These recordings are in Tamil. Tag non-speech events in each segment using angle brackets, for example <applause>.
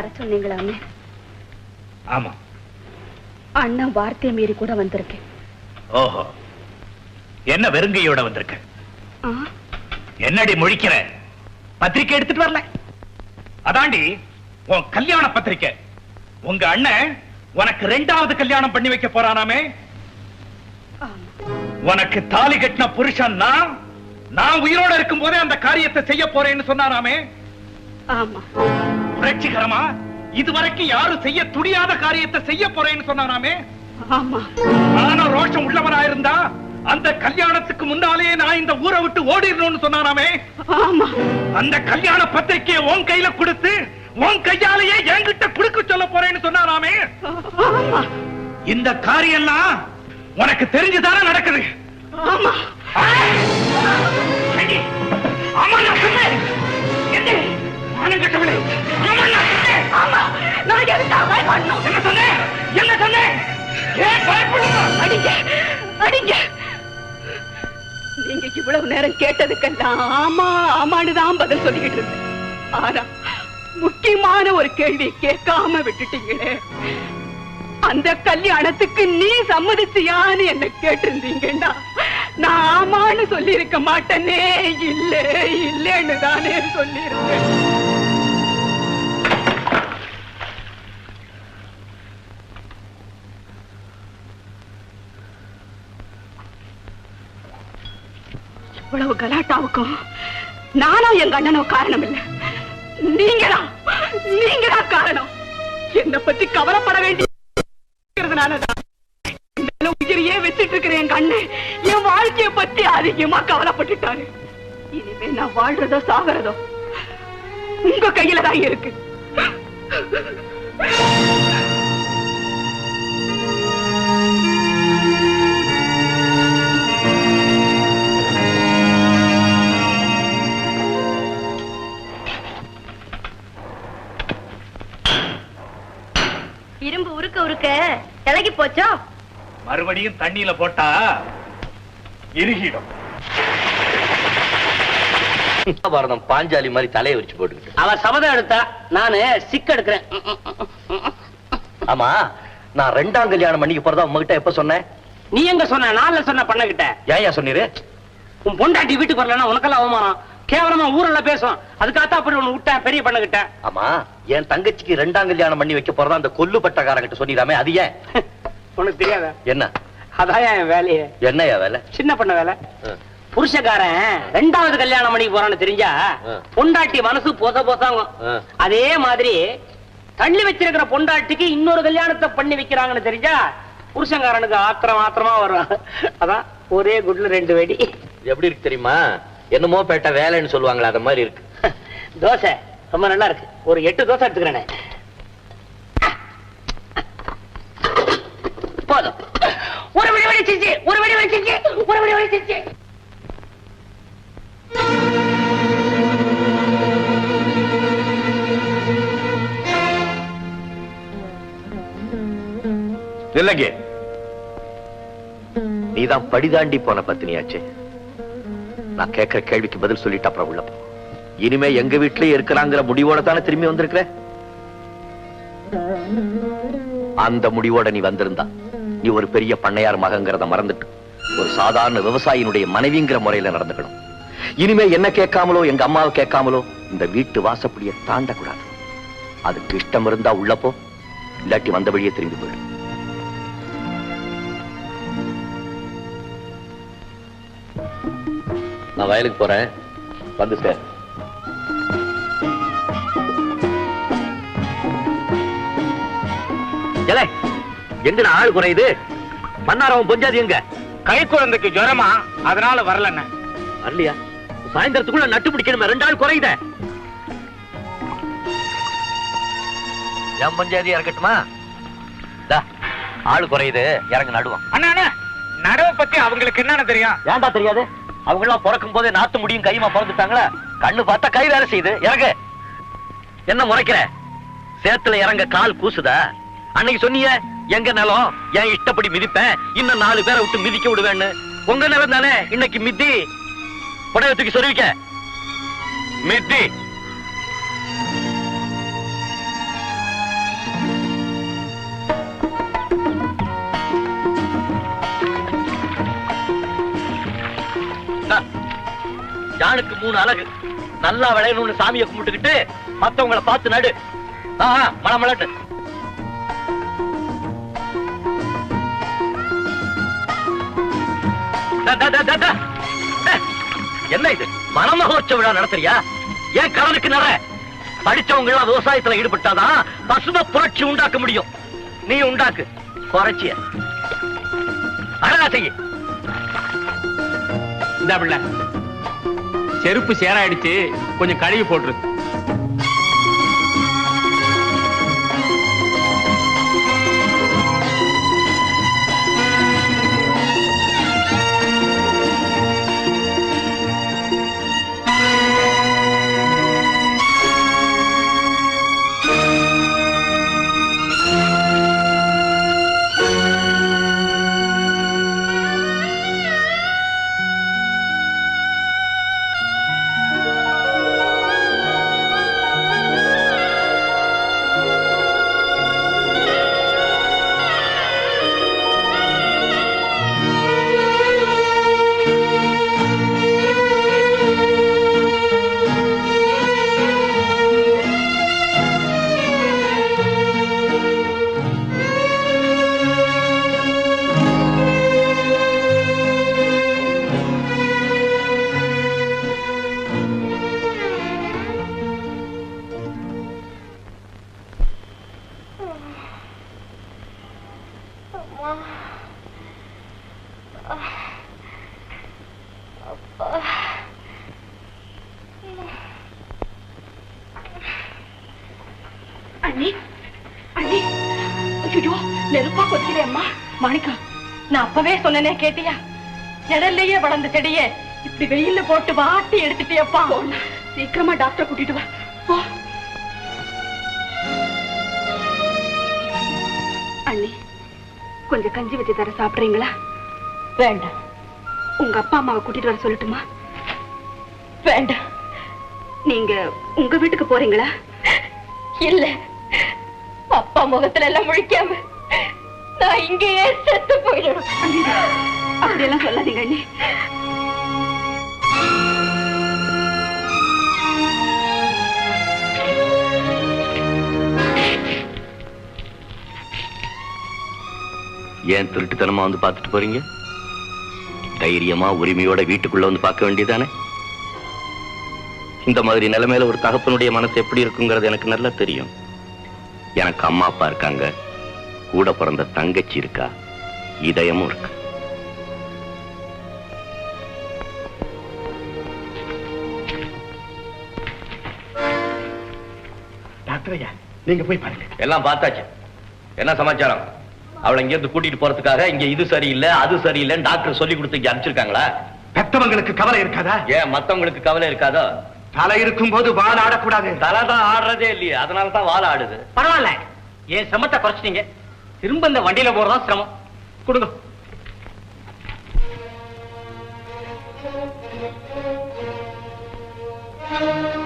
வர சொன்னீங்களாமே ஆமா. அண்ணன் வார்த்தையை மீறி கூட வந்திருக்கேன் ஓஹோ. என்ன வெறுங்கையோட வந்திருக்க? என்னடி முழிக்கிற? பத்திரிக்கை எடுத்துட்டு வரல. அதாண்டி உன் கல்யாண பத்திரிக்கை. உங்க அண்ணன் உனக்கு ரெண்டாவது கல்யாணம் பண்ணி வைக்க போறானாமே. உனக்கு தாலி கட்டின புருஷன் நான். நான் உயிரோட இருக்கும் போதே அந்த காரியத்தை செய்ய போறேன்னு சொன்னாராமே. ஆமா. புரட்சிகரமா? இதுவரைக்கும் யாரும் செய்ய துடியாத காரியத்தை செய்ய போறேன்னு சொன்னாராமே. ஆமா. ஆனா ரோஷம் உள்ளவனா இருந்தா அந்த கல்யாணத்துக்கு முன்னாலேயே நான் இந்த ஊரை விட்டு ஓடிடணும்னு சொன்னாராமே. ஆமா. அந்த கல்யாண பத்திரிக்கையை உன் கையில கொடுத்து உன் கையாலேயே என்கிட்ட குடுக்க சொல்ல போறேன்னு சொன்னாராமே. ஆமா. இந்த காரியம்லாம் உனக்கு தெரிஞ்சுதானே நடக்குது. ஆமா? ஆமா நான் சொன்னேன். ஏண்டி? மானம் ஆமா நான் எதுக்காக பயப்படணும் என்ன சொன்னேன்? என்ன சொன்னேன்? ஏன் பயப்படணும்? அடிங்க அடிங்க நீங்க இவ்வளவு நேரம் கேட்டதுக்கெல்லாம் ஆமா ஆமான்னு தான் பதில் சொல்லிக்கிட்டு இருந்தேன் ஆனா முக்கியமான ஒரு கேள்வி கேட்காம விட்டுட்டீங்களே அந்த கல்யாணத்துக்கு நீ சம்மதிச்சியான்னு என்ன கேட்டிருந்தீங்கன்னா நான் ஆமான்னு சொல்லிருக்க மாட்டேனே இல்லை இல்லைன்னு தானே சொல்லியிருக்கேன் இவ்வளவு கலாட்டாவுக்கும் நானும் எங்க அண்ணனும் காரணம் இல்ல நீங்களா? நீங்களா காரணம்? என்ன பத்தி கவலைப்பட வேண்டியதுனாலதான் மேல உயிரையே வச்சிட்டு இருக்கிற எங்க அண்ணன் என் வாழ்க்கைய பத்தி அதிகமா கவலைப்பட்டுட்டாரு. இனிமே நான் வாழ்றதோ சாகிறதோ உங்க கையில தான் இருக்கு. இலகி போச்சோ? மறுபடியும் தண்ணியில போட்டா இறுகிடும். பாரதம் பாஞ்சாலி மாதிரி தலையை விரிச்சு போட்டுக்கிட்டு. அவ சபதம் எடுத்தா நானு சிக்க எடுக்கிறேன். ஆமா நான் ரெண்டாம் கல்யாணம் பண்ணிக்க போறதா உங்ககிட்ட எப்ப சொன்னேன்? நீ எங்க சொன்ன? நான்ல சொன்ன பண்ணகிட்ட. ஏன் சொன்னீரு? உன் பொண்டாட்டி வீட்டுக்கு வரலன்னா உனக்கெல்லாம் அவமானம். கேவலமா ஊரெல்லாம் பேசும் அதுக்காகத்தான் அப்படி ஒண்ணு விட்டேன் பெரிய பண்ணகிட்ட ஆமா என் தங்கச்சிக்கு ரெண்டாம் கல்யாணம் பண்ணி வைக்க போறதா அந்த கொல்லுப்பட்டக்காரங்கிட்ட சொல்லிடாமே அது ஏன்? உனக்கு தெரியாத? என்ன? அதான் என் வேலையே. என்னையா வேலை? சின்ன பண்ண வேலை. புருஷக்காரன் ரெண்டாவது கல்யாணம் பண்ணிக்கு போறான்னு தெரிஞ்சா. பொண்டாட்டி மனசு பொச பொசாங்க. அதே மாதிரி தள்ளி வச்சிருக்கிற பொண்டாட்டிக்கு இன்னொரு கல்யாணத்தை பண்ணி வைக்கிறாங்கன்னு தெரிஞ்சா புருஷங்காரனுக்கு ஆத்திரம் ஆத்திரமா வரும். அதான் ஒரே குட்ல ரெண்டு வெடி. எப்படி இருக்கு தெரியுமா? என்னமோ பேட்ட வேலைன்னு சொல்லுவாங்களே அது மாதிரி இருக்கு. <laughs> தோசை. ரொம்ப நல்லா இருக்கு. ஒரு எட்டு தோசை எடுத்துக்கிறேனே. போதும். ஒரு வெடி வெடிச்சிச்சு ஒரு வெடி வெடிச்சிச்சு ஒரு வெடி வெடிச்சிச்சு இல்லைங்க. நீதான் படிதாண்டி போன பத்தினியாச்சே. நான் கேட்கிற கேள்விக்கு பதில் சொல்லிட்டு அப்புறம் உள்ள இனிமே எங்க வீட்லயே இருக்கிறாங்கிற முடிவோட தானே திரும்பி வந்திருக்கிற? அந்த முடிவோட நீ வந்திருந்தா நீ ஒரு பெரிய பண்ணையார் மகங்கிறத மறந்துட்டு ஒரு சாதாரண விவசாயினுடைய மனைவிங்கிற முறையில நடந்துக்கணும். இனிமே என்ன கேட்காமலோ எங்க அம்மாவை கேட்காமலோ இந்த வீட்டு வாசப்படியை தாண்டக்கூடாது. அதுக்கு இஷ்டம் இருந்தா உள்ளப்போ இல்லாட்டி வந்த வழியே திரும்பி போயிடு. நான் வயலுக்கு போறேன். வந்து சார். எங்கடா ஆள் குறையுது? மன்னாரவன் பொஞ்சாதி எங்க? கை குழந்தைக்கு ஜுரமா? அதனால வரலன்னு வரலையா? சாயந்தரத்துக்குள்ள நட்டு பிடிக்கணுமே ரெண்டு ஆள் குறையுத. என் பஞ்சாயத்து இறக்கட்டுமா? ஆள் குறையுது இறங்க நடுவோம். அண்ணா அண்ணா நடவை பத்தி அவங்களுக்கு என்னன்னு தெரியும்? ஏன்டா தெரியாது? அவங்க எல்லாம் பிறக்கும் போதே நாத்து முடியும் கையுமா பிறந்துட்டாங்களா? கண்ணு பார்த்தா கை வேலை செய்யுது. இறங்க. என்ன முறைக்கிற? சேத்துல இறங்க கால் கூசுதா? அன்னைக்கு சொன்னீங்க எங்க நிலம்? என் இஷ்டப்படி மிதிப்பேன். இன்னும் நாலு பேரை விட்டு மிதிக்க விடுவேன்னு. உங்க நிலம் தானே? இன்னைக்கு மிதி. புடவை தூக்கி சொருவிக்க. மிதி. ஜானுக்கு மூணு அழகு. நல்லா விளையணும்னு சாமியை கும்பிட்டுக்கிட்டு மத்தவங்களை பார்த்து நடு. ஆஹா மழை மலட்டு என்ன இது? மனமகோற்ச விழா நடத்துறியா? ஏன் கடனுக்கு நட? படிச்சவங்க எல்லாம் விவசாயத்துல ஈடுபட்டாதான் பசும புரட்சி உண்டாக்க முடியும். நீ உண்டாக்கு. குறைச்சிய. அழகா செய்ய. இந்த பிள்ளை. செருப்பு சேராயிடுச்சு கொஞ்சம் கழுவி போட்டுரு. கொதிக்கிறே அம்மா. மாணிக்கா நான் அப்பவே சொன்னனே கேட்டியா? நிழல்லையே வளர்ந்த செடியே இப்படி வெயில்ல போட்டு வாட்டி எடுத்துட்டியப்பா. சீக்கிரமா டாக்டர் கூட்டிட்டு வா. அண்ணி கொஞ்சம் கஞ்சி வச்சு தர சாப்பிடுறீங்களா? வேண்டாம். உங்க அப்பா அம்மாவை கூட்டிட்டு வர சொல்லட்டுமா? வேண்டாம். நீங்க உங்க வீட்டுக்கு போறீங்களா? இல்ல. அப்பா முகத்துல எல்லாம் முழிக்காம நான் இங்கேயே செத்து போயிடணும். அப்படியெல்லாம் சொல்லாதீங்க அண்ணி. ஏன் திருட்டுத்தனமா வந்து பார்த்துட்டு போறீங்க? தைரியமா உரிமையோட வீட்டுக்குள்ள வந்து பார்க்க வேண்டியதானே? இந்த மாதிரி நிலைமையில ஒரு தகப்பனுடைய மனசு எப்படி இருக்குங்கிறது எனக்கு நல்லா தெரியும். எனக்கு அம்மா அப்பா இருக்காங்க. கூட பிறந்த தங்கச்சி இருக்கா? இதயமும் இருக்கு? டாக்டர் ஐயா நீங்க போய் பாருங்க. எல்லாம் பார்த்தாச்சு. என்ன சமாச்சாரம்? அவளை இங்க இருந்து கூட்டிட்டு போறதுக்காக இங்க இது சரியில்லை அது சரியில்லைன்னு டாக்டர் சொல்லி கொடுத்து இங்க அனுப்பிச்சிருக்காங்களா? பெத்தவங்களுக்கு கவலை இருக்காதா? ஏன் மத்தவங்களுக்கு கவலை இருக்காதோ? தலை இருக்கும் போது வால் ஆடக்கூடாது. தலை தான் ஆடுறதே இல்லையே அதனால தான் வாழ ஆடுது. பரவாயில்ல. என் சிரமத்தை குறைச்சிட்டீங்க? திரும்ப இந்த வண்டியில போறதா சிரமம். கொடுங்க. வாங்க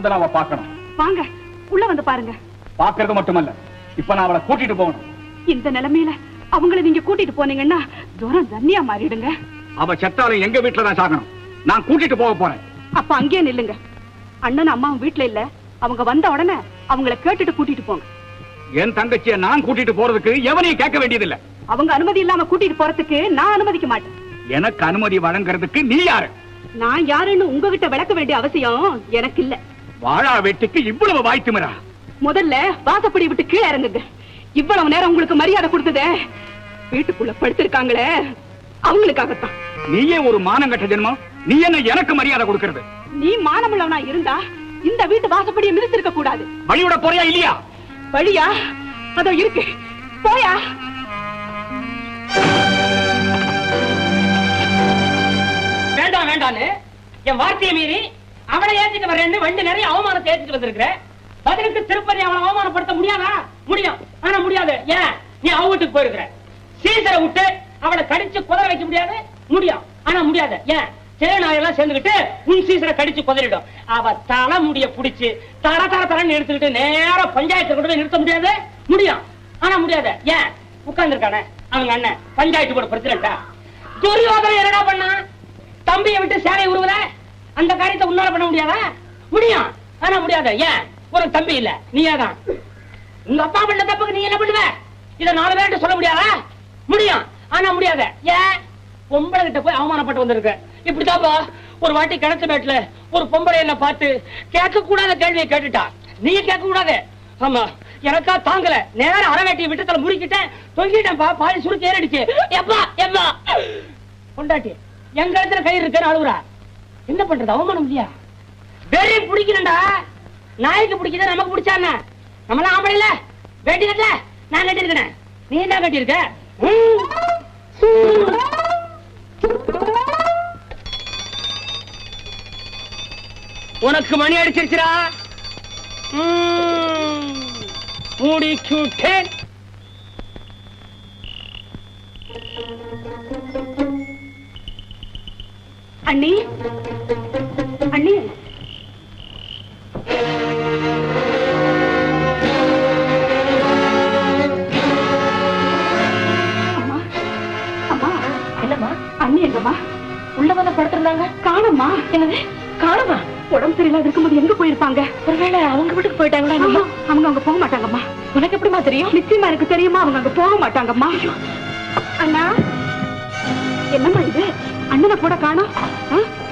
சகுந்தலாவை பார்க்கணும். வாங்க உள்ள வந்து பாருங்க. பார்க்கறது மட்டுமல்ல இப்ப நான் அவளை கூட்டிட்டு போகணும். இந்த நிலைமையில அவங்கள நீங்க கூட்டிட்டு போனீங்கன்னா ஜுரம் தண்ணியா மாறிடுங்க. அவ செத்தாலும் எங்க வீட்டுல தான் சாகணும். நான் கூட்டிட்டு போக போறேன். அப்ப அங்கேயே நில்லுங்க. அண்ணன் அம்மாவும் வீட்ல இல்ல. அவங்க வந்த உடனே அவங்கள கேட்டுட்டு கூட்டிட்டு போங்க. என் தங்கச்சியை நான் கூட்டிட்டு போறதுக்கு எவனையும் கேட்க வேண்டியதில்லை. அவங்க அனுமதி இல்லாம கூட்டிட்டு போறதுக்கு நான் அனுமதிக்க மாட்டேன். எனக்கு அனுமதி வழங்குறதுக்கு நீ யாரு? நான் யாருன்னு உங்ககிட்ட விளக்க வேண்டிய அவசியம் எனக்கு இல்ல. வாழா வெட்டிக்கு இவ்வளவு வாய்த்துமரா முதல்ல வாசப்படி விட்டு கீழே இறங்குங்க. இவ்வளவு நேரம் உங்களுக்கு மரியாதை கொடுத்ததே வீட்டுக்குள்ள படுத்திருக்காங்களே அவங்களுக்காகத்தான். நீயே ஒரு மானங்கட்ட ஜென்மம். நீ என்ன எனக்கு மரியாதை கொடுக்கறது? நீ மானமுள்ளவனா இருந்தா இந்த வீட்டு வாசப்படியை மிதிச்சிருக்க கூடாது. வழியோட போறியா இல்லையா? வழியா? அதோ இருக்கு. போயா? வேண்டாம் வேண்டான்னு என் வார்த்தையை மீறி அவனை ஏத்திட்டு வரேன்னு வண்டி நிறைய அவமானத்தை ஏத்திட்டு வந்திருக்கிற. பதிலுக்கு திருப்பதி அவனை அவமானப்படுத்த முடியாதா? முடியும். ஆனா முடியாது. ஏன்? நீ அவ வீட்டுக்கு போயிருக்கிற. சீசரை விட்டு அவளை கடிச்சு குதற வைக்க முடியாது? முடியும். ஆனா முடியாது. ஏன்? சேனாயெல்லாம் சேர்ந்துகிட்டு உன் சீசரை கடிச்சு குதறிடும். அவ தலை முடிய புடிச்சு தர தர தரன்னு எடுத்துக்கிட்டு நேரா பஞ்சாயத்து கொண்டு போய் நிறுத்த முடியாது? முடியும். ஆனா முடியாது. ஏன்? உட்கார்ந்துருக்கானே. அவங்க அண்ணன் பஞ்சாயத்து கூட பிரசிடண்டா. துரியோதனை என்னடா பண்ணா தம்பியை விட்டு சேனை உருவல? அந்த காரியத்தை உன்னால பண்ண முடியாதா? முடியும். ஆனா முடியாத. ஏன்? ஒரு தம்பி இல்ல. நீயே தான் உங்க அப்பா பண்ண தப்புக்கு நீ என்ன பண்ணுவ? இத நாலு பேர்கிட்ட சொல்ல முடியாதா? முடியும். ஆனா முடியாத. ஏன்? பொம்பளை கிட்ட போய் அவமானப்பட்டு வந்திருக்க. இப்படிதாப்பா ஒரு வாட்டி கிணத்து மேட்ல ஒரு பொம்பளை என்ன பார்த்து கேட்க கூடாத கேள்வியை கேட்டுட்டா. நீ கேட்க கூடாது ஆமா. எனக்கா தாங்கல. நேரம் அறவேட்டியை விட்டத்துல முறிக்கிட்டேன். தொங்கிட்டேன் பா. சுருக்கு ஏறிடுச்சு. எப்பா எப்பா. பொண்டாட்டி எங்க இடத்துல கயிறு இருக்குன்னு அழுகுறா என்ன பண்றது? அவமானம் இல்லையா? வெறி பிடிக்கணும்டா. நாய்க்கு பிடிக்குதா? நமக்கு பிடிச்சா நம்மளாம் ஆம்பளை இல்ல. வேட்டி கட்டல. நான் கட்டி இருக்கேன் நீ என்ன கட்டி இருக்க உனக்கு மணி அடிச்சிருச்சுடா. ம். அண்ணி? அண்ணி? அம்மா அம்மா. என்னம்மா? அண்ணி எங்கம்மா? உள்ள வந்து படுத்திருந்தாங்க. காணம்மா. என்னது? காணுமா? உடம்பு சரியில்லாத இருக்கும்போது எங்க போயிருப்பாங்க? ஒருவேளை அவங்க வீட்டுக்கு போயிட்டாங்களா அவங்க அங்க போக மாட்டாங்கம்மா. உனக்கு எப்படிமா தெரியும்? நிச்சயமா எனக்கு தெரியுமா. அவங்க அங்க போக மாட்டாங்கம்மா. அண்ணா. என்னம்மா இது? அண்ணனை கூட காணும்.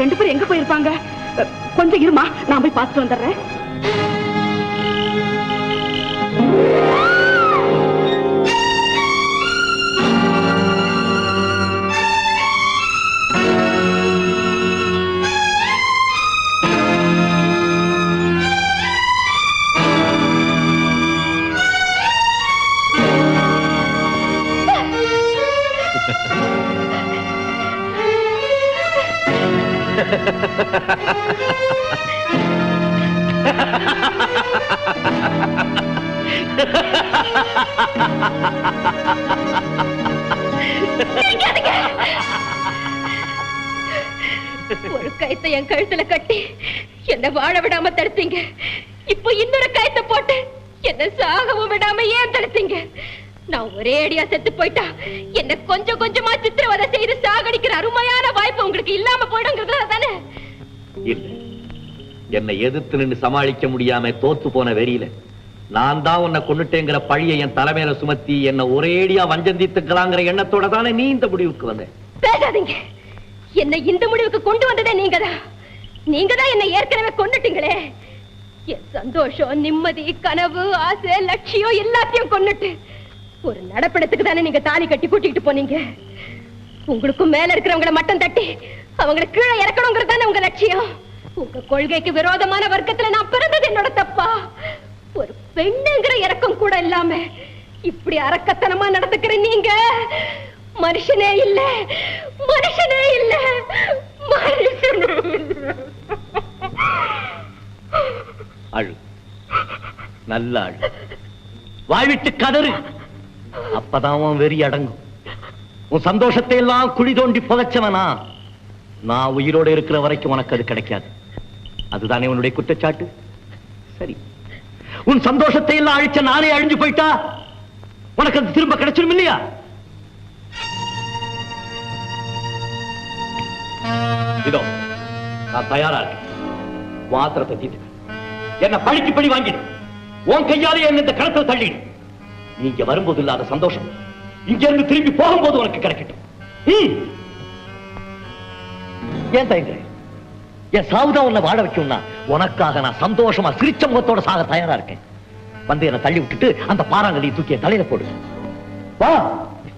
ரெண்டு பேரும் எங்க போயிருப்பாங்க? கொஞ்சம் இருமா நான் போய் பார்த்துட்டு வந்துடுறேன். என்ன வாழ விடாம தடுத்தீங்க. இப்போ இன்னொரு கயத்தை போட்டு என்ன சாகவும் விடாம ஏன் தடுத்தீங்க? நான் ஒரே அடியா செத்து போயிட்டா என்ன கொஞ்சம் கொஞ்சமா சித்திரவதை செய்து சாகடிக்கிற அருமையான வாய்ப்பு உங்களுக்கு இல்லாம போயிடுங்கிறதுல தானே? இல்ல. என்னை எதிர்த்து நின்னு சமாளிக்க முடியாம தோத்து போன வெறியில நான் தான் உன்னை கொன்னுட்டேங்கிற பழியை என் தலைமையில சுமத்தி என்ன ஒரேடியா வஞ்சந்தித்துக்கலாங்கிற எண்ணத்தோட தானே நீ இந்த முடிவுக்கு வந்த? பேசாதீங்க. என்னை இந்த முடிவுக்கு கொண்டு வந்ததே நீங்கதான் நீங்கதான் என்னை ஏற்கனவே கொண்டுட்டீங்களே என் சந்தோஷம் நிம்மதி கனவு ஆசை லட்சியம் எல்லாத்தையும் கொன்னுட்டு. ஒரு நடப்பிடத்துக்கு தானே நீங்க தாலி கட்டி கூட்டிட்டு போனீங்க. உங்களுக்கும் மேல இருக்கிறவங்களை மட்டம் தட்டி அவங்களை கீழே இறக்கணுங்கிறது தானே உங்க லட்சியம். உங்க கொள்கைக்கு விரோதமான வர்க்கத்துல நான் பிறந்தது என்னோட தப்பா? ஒரு பெண்ணுங்கிற இறக்கம் கூட இல்லாம இப்படி அரக்கத்தனமா நடந்துக்கிற நீங்க? மனுஷனே இல்ல. மனுஷனே இல்ல. மனுஷனே இல்ல. அழு. நல்ல அழு. வாழ்விட்டு கதறு. அப்பதான் உன் வெறி அடங்கும். உன் சந்தோஷத்தை எல்லாம் குழி தோண்டி புதைச்சவனா? நான் உயிரோட இருக்கிற வரைக்கும் உனக்கு அது கிடைக்காது. அதுதானே உன்னுடைய குற்றச்சாட்டு? சரி. உன் சந்தோஷத்தை எல்லாம் அழிச்ச நானே அழிஞ்சு போயிட்டா? உனக்கு அது திரும்ப கிடைச்சிடும் இல்லையா? இதோ நான் தயாரா இருக்கேன் வாத்திரத்தை தீட்டு என்ன பழிக்கு பழி வாங்கிடு. உன் கையாலே என்ன இந்த களத்தில் தள்ளிடு. நீங்க வரும்போது இல்லாத சந்தோஷம். இங்க இருந்து திரும்பி போகும்போது உனக்கு கிடைக்கட்டும். ஏன் தயங்குற? என் சாவுதான் உன்னை வாழ வைக்கும்னா உனக்காக நான் சந்தோஷமா சிரிச்ச முகத்தோட சாக தயாரா இருக்கேன். வந்து என்னை தள்ளி விட்டுட்டு அந்த பாறாங்கடியை தூக்கிய தலையில போடு. வா.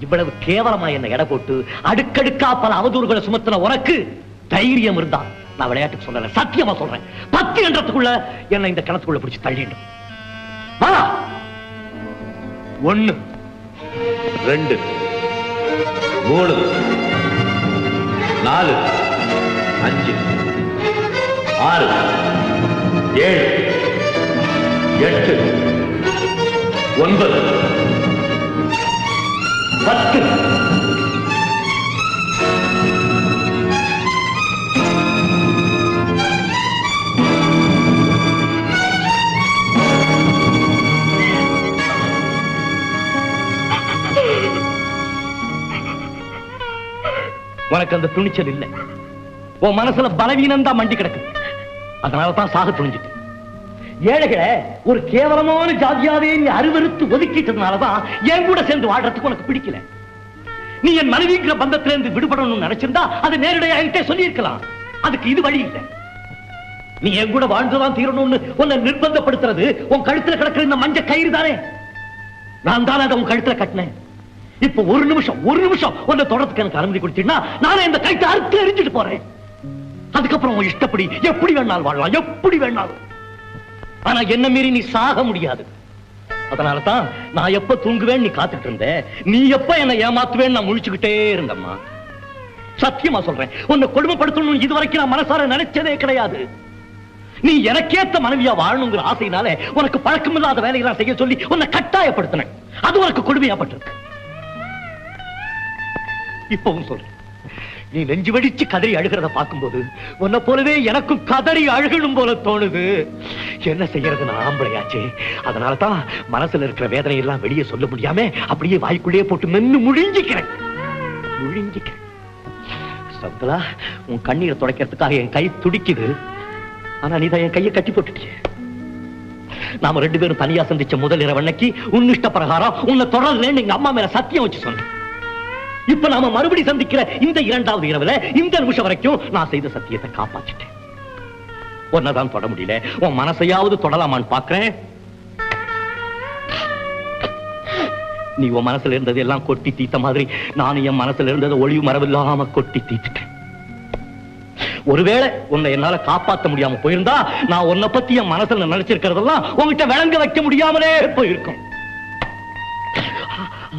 இவ்வளவு கேவலமா என்ன எடை போட்டு அடுக்கடுக்கா பல அவதூறுகளை சுமத்தின உனக்கு தைரியம் இருந்தா நான் விளையாட்டுக்கு சொல்லல சத்தியமா சொல்றேன். பத்து என்றதுக்குள்ள என்ன இந்த கிணத்துக்குள்ள பிடிச்சு தள்ளிடும் ஒண்ணு. ரெண்டு. மூணு. நாலு. அஞ்சு. ஆறு. ஏழு. எட்டு. ஒன்பது. பத்து. உனக்கு அந்த துணிச்சல் இல்லை. உன் மனசுல பலவீனம் தான் மண்டி கிடக்கு. அதனால தான் சாக துணிஞ்சிட்டு ஏழைகளை ஒரு கேவலமான ஜாதியாவே நீ அருவருத்து ஒதுக்கிட்டதுனாலதான் என் கூட சேர்ந்து வாழ்றதுக்கு உனக்கு பிடிக்கல. நீ என் மனைவிங்கிற பந்தத்துல இருந்து விடுபடணும்னு நினைச்சிருந்தா அது நேரடியா என்கிட்ட சொல்லியிருக்கலாம். அதுக்கு இது வழி இல்லை. நீ என் கூட வாழ்ந்துதான் தீரணும்னு உன்னை நிர்பந்தப்படுத்துறது உன் கழுத்துல கிடக்கிற இந்த மஞ்ச கயிறு தானே? நான் தானே அதை உன் கழுத்துல கட்டினேன். இப்ப ஒரு நிமிஷம் ஒரு நிமிஷம் உன்னை தொடர்றதுக்கு எனக்கு அனுமதி கொடுத்தீங்கன்னா நானே இந்த கைத்தை அறுத்து எரிஞ்சிட்டு போறேன். அதுக்கப்புறம் உன் இஷ்டப்படி எப்படி வேணாலும் வாழலாம் எப்படி வேணாலும். ஆனா என்ன மீறி நீ சாக முடியாது. அதனாலதான் நான் எப்ப தூங்குவேன் நீ காத்துட்டு இருந்த நீ எப்ப என்ன ஏமாத்துவேன் நான் முழிச்சுக்கிட்டே இருந்தம்மா. சத்தியமா சொல்றேன் உன்னை கொடுமைப்படுத்தணும் இதுவரைக்கும் நான் மனசார நினைச்சதே கிடையாது. நீ எனக்கேத்த மனைவியா வாழணுங்கிற ஆசையினால உனக்கு பழக்கமில்லாத வேலையெல்லாம் செய்ய சொல்லி உன்னை கட்டாயப்படுத்தினேன். அது உனக்கு கொடுமையாப்பட்டிருக்கு. இப்பவும் சொல்றேன். நீ நெஞ்சு வெடிச்சு கதறி அழுகிறத பார்க்கும்போது உன்னை போலவே எனக்கும் கதறி அழுகணும் போல தோணுது. என்ன செய்யறது நான் ஆம்பளையாச்சே. அதனால தான் மனசுல இருக்கிற வேதனை எல்லாம் வெளியே சொல்ல முடியாம அப்படியே வாய்க்குள்ளேயே போட்டு மென்னு முழிஞ்சிக்கிறேன் முழிஞ்சிக்கிறேன் சந்தலா உன் கண்ணீரை துடைக்கிறதுக்காக என் கை துடிக்குது. ஆனா நீ தான் என் கையை கட்டி போட்டுட்டிய. நாம ரெண்டு பேரும் தனியா சந்திச்ச முதல் இரவு அன்னைக்கு உன் இஷ்ட பிரகாரம் உன்னை தொடரலன்னு எங்க அம்மா மேல சத்தியம் வச்சு சொன்னேன். இப்ப நாம மறுபடி சந்திக்கிற இந்த இரண்டாவது இரவுல இந்த நிமிஷம் வரைக்கும் நான் செய்த சத்தியத்தை காப்பாற்றிட்டேன் உன்னதான் தொட முடியல. உன் மனசையாவது தொடலாமான்னு பாக்குறேன். நீ உன் மனசுல இருந்தது எல்லாம் கொட்டி தீத்த மாதிரி நானும் என் மனசுல இருந்தது ஒளிவு மரவில்லாம கொட்டி தீத்துட்டேன். ஒருவேளை உன்னை என்னால காப்பாத்த முடியாம போயிருந்தா நான் உன்னை பத்தி என் மனசுல நினைச்சிருக்கிறதெல்லாம் உங்ககிட்ட விளங்க வைக்க முடியாமலே போயிருக்கும்.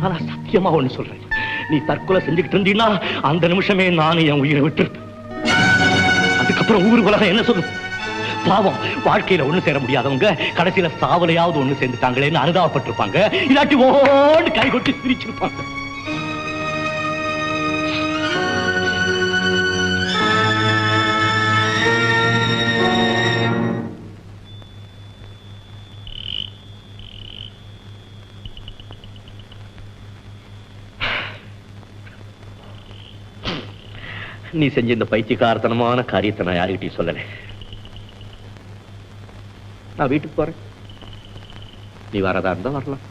ஆனா சத்தியமா ஒண்ணு சொல்றேன். நீ தற்கொலை செஞ்சுக்கிட்டு இருந்தீன்னா அந்த நிமிஷமே நானும் என் உயிரை விட்டுருப்பேன். அதுக்கப்புறம் ஊர் உலகம் என்ன சொல்லும்? பாவம் வாழ்க்கையில ஒண்ணு சேர முடியாதவங்க கடைசியில சாவலையாவது ஒண்ணு சேர்ந்துட்டாங்களேன்னு அனுதாபப்பட்டிருப்பாங்க. இல்லாட்டி ஓண்டு கை கொட்டி சிரிச்சிருப்பாங்க. நீ செஞ்ச இந்த பைத்தியக்காரத்தனமான காரியத்தை நான் யாருக்கிட்டையும் சொல்லலை. நான் வீட்டுக்கு போறேன். நீ வரதா இருந்தா வரலாம்.